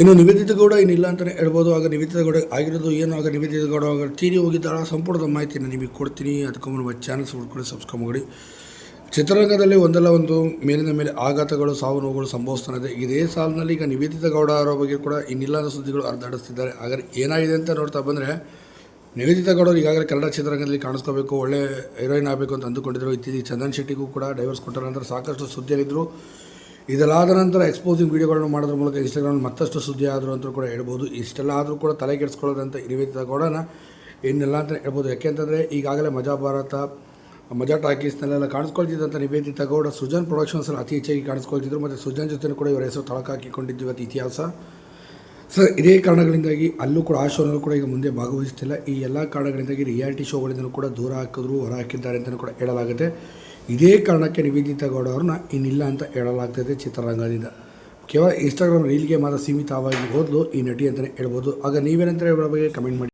ಇನ್ನು ನಿವೇದಿತ ಗೌಡ ಏನಿಲ್ಲ ಅಂತಲೇ ಹೇಳ್ಬೋದು. ಆಗ ನಿವೇದಿತ ಗೌಡ ಆಗಿರೋದು ಏನು? ಆಗ ನಿವೇದಿತ ಗೌಡ ಆಗ ತೀರಿ ಹೋಗಿದ್ದಾಳ ಸಂಪೂರ್ಣದ ಮಾಹಿತಿನ ನಿಮಗೆ ಕೊಡ್ತೀನಿ. ಅದಕ್ಕೆ ನಮ್ಮ ಚಾನಲ್ಸ್ ಹುಡ್ಕೊಂಡು ಸಬ್ಸ್ಕ್ರೈಬ್ ಮಾಡಿ. ಚಿತ್ರರಂಗದಲ್ಲಿ ಒಂದಲ್ಲ ಒಂದು ಮೇಲಿನ ಮೇಲೆ ಆಘಾತಗಳು, ಸಾವು ನೋವುಗಳು ಸಂಭವಿಸ್ತಾನೆ ಇದೇ. ಸಾಲಿನಲ್ಲಿ ಈಗ ನಿವೇದಿತ ಗೌಡ ಅವರ ಬಗ್ಗೆ ಕೂಡ ಇನ್ನಿಲ್ಲದ ಸುದ್ದಿಗಳು ಅರ್ಧಾಡಿಸ್ತಿದ್ದಾರೆ. ಆದರೆ ಏನಾಗಿದೆ ಅಂತ ನೋಡ್ತಾ ಬಂದರೆ, ನಿವೇದಿತ ಗೌಡರು ಈಗಾಗಲೇ ಕನ್ನಡ ಚಿತ್ರರಂಗದಲ್ಲಿ ಕಾಣಿಸ್ಕೋಬೇಕು, ಒಳ್ಳೆ ಹೀರೋಯಿನ್ ಆಗಬೇಕು ಅಂತ ಅಂದುಕೊಂಡಿದ್ರು. ಇತ್ತೀಚೆಗೆ ಚಂದನ್ ಶೆಟ್ಟಿಗೂ ಕೂಡ ಡೈವರ್ಸ್ ಕೊಟ್ಟ ನಂತರ ಸಾಕಷ್ಟು ಸುದ್ದಿಯಲ್ಲಿದ್ದರು ಇದೆಲ್ಲಾದ ನಂತರ ಎಕ್ಸ್ಪೋಸಿಂಗ್ ವೀಡಿಯೋಗಳನ್ನು ಮಾಡೋದ್ರ ಮೂಲಕ ಇನ್ಸ್ಟಾಗ್ರಾಮ್ ಮತ್ತಷ್ಟು ಸುದ್ದಿ ಆದರೂ ಅಂತ ಕೂಡ ಹೇಳ್ಬೋದು. ಇಷ್ಟೆಲ್ಲ ಆದರೂ ಕೂಡ ತಲೆ ಕೆಡಿಸ್ಕೊಳ್ಳೋದಂತ ನಿವೇದಿತ ಗೌಡನ ಇನ್ನೆಲ್ಲ ಅಂತ ಹೇಳ್ಬೋದು. ಯಾಕೆಂತಂದರೆ ಈಗಾಗಲೇ ಮಜಾ ಭಾರತ, ಮಜಾ ಟಾಕೀಸ್ನಲ್ಲೆಲ್ಲ ಕಾಣಿಸ್ಕೊಳ್ತಿದ್ದಂಥ ನಿವೇದಿತ ಗೌಡ ಸುಜನ್ ಪ್ರೊಡಕ್ಷನ್ಸಲ್ಲಿ ಅತಿ ಹೆಚ್ಚಾಗಿ ಕಾಣಿಸ್ಕೊಳ್ತಿದ್ರು. ಮತ್ತು ಸುಜನ್ ಜೊತೆ ಕೂಡ ಇವರ ಹೆಸರು ತಳಕ ಹಾಕಿಕೊಂಡಿದ್ದು ಇವತ್ತು ಇತಿಹಾಸ. ಸರ್ ಇದೇ ಕಾರಣಗಳಿಂದಾಗಿ ಅಲ್ಲೂ ಕೂಡ ಆ ಶೋನಲ್ಲೂ ಕೂಡ ಈಗ ಮುಂದೆ ಭಾಗವಹಿಸ್ತಿಲ್ಲ. ಈ ಎಲ್ಲ ಕಾರಣಗಳಿಂದಾಗಿ ರಿಯಾಲಿಟಿ ಶೋಗಳಿಂದಲೂ ಕೂಡ ದೂರ ಹಾಕಿದ್ರು, ಹೊರ ಹಾಕಿದ್ದಾರೆ ಅಂತಲೂ ಕೂಡ ಹೇಳಲಾಗುತ್ತೆ. ಇದೇ ಕಾರಣಕ್ಕೆ ನಿವೇದಿತ ಗೌಡ ಅವ್ರನ್ನ ಇನ್ನಿಲ್ಲ ಅಂತ ಹೇಳಲಾಗ್ತದೆ ಚಿತ್ರರಂಗದಿಂದ. ಕೇವಲ ಇನ್ಸ್ಟಾಗ್ರಾಮ್ ರೀಲ್ಗೆ ಮಾತ್ರ ಸೀಮಿತವಾಗಿ ಹೋದ್ಲು ಈ ನಟಿ ಅಂತಲೇ ಹೇಳ್ಬೋದು. ಆಗ ನೀವೇನಂತಾರೆ ಇವರ ಬಗ್ಗೆ ಕಮೆಂಟ್ ಮಾಡಿ?